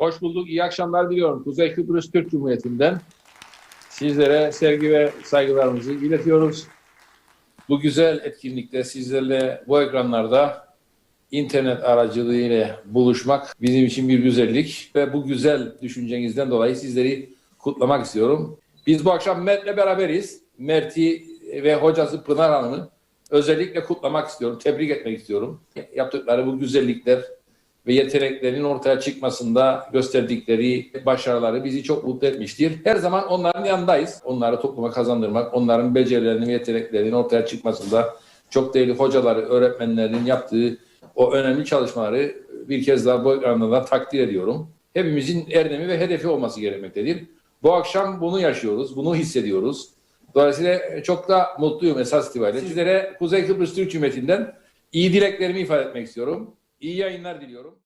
Hoş bulduk. İyi akşamlar diliyorum. Kuzey Kıbrıs Türk Cumhuriyeti'nden sizlere sevgi ve saygılarımızı iletiyoruz. Bu güzel etkinlikte sizlerle bu ekranlarda internet aracılığıyla buluşmak bizim için bir güzellik ve bu güzel düşüncenizden dolayı sizleri kutlamak istiyorum. Biz bu akşam Mert'le beraberiz. Mert'i ve hocası Pınar Hanım'ı özellikle kutlamak istiyorum, tebrik etmek istiyorum. Yaptıkları bu güzellikler ve yeteneklerin ortaya çıkmasında gösterdikleri başarıları bizi çok mutlu etmiştir. Her zaman onların yanındayız. Onları topluma kazandırmak, onların becerilerinin ve yeteneklerinin ortaya çıkmasında çok değerli hocaları, öğretmenlerin yaptığı o önemli çalışmaları bir kez daha bu ekranda da takdir ediyorum. Hepimizin erdemi ve hedefi olması gerekmektedir. Bu akşam bunu yaşıyoruz, bunu hissediyoruz. Dolayısıyla çok da mutluyum esas itibariyle. Sizlere Kuzey Kıbrıs Türk Cumhuriyeti'nden iyi dileklerimi ifade etmek istiyorum. İyi yayınlar diliyorum.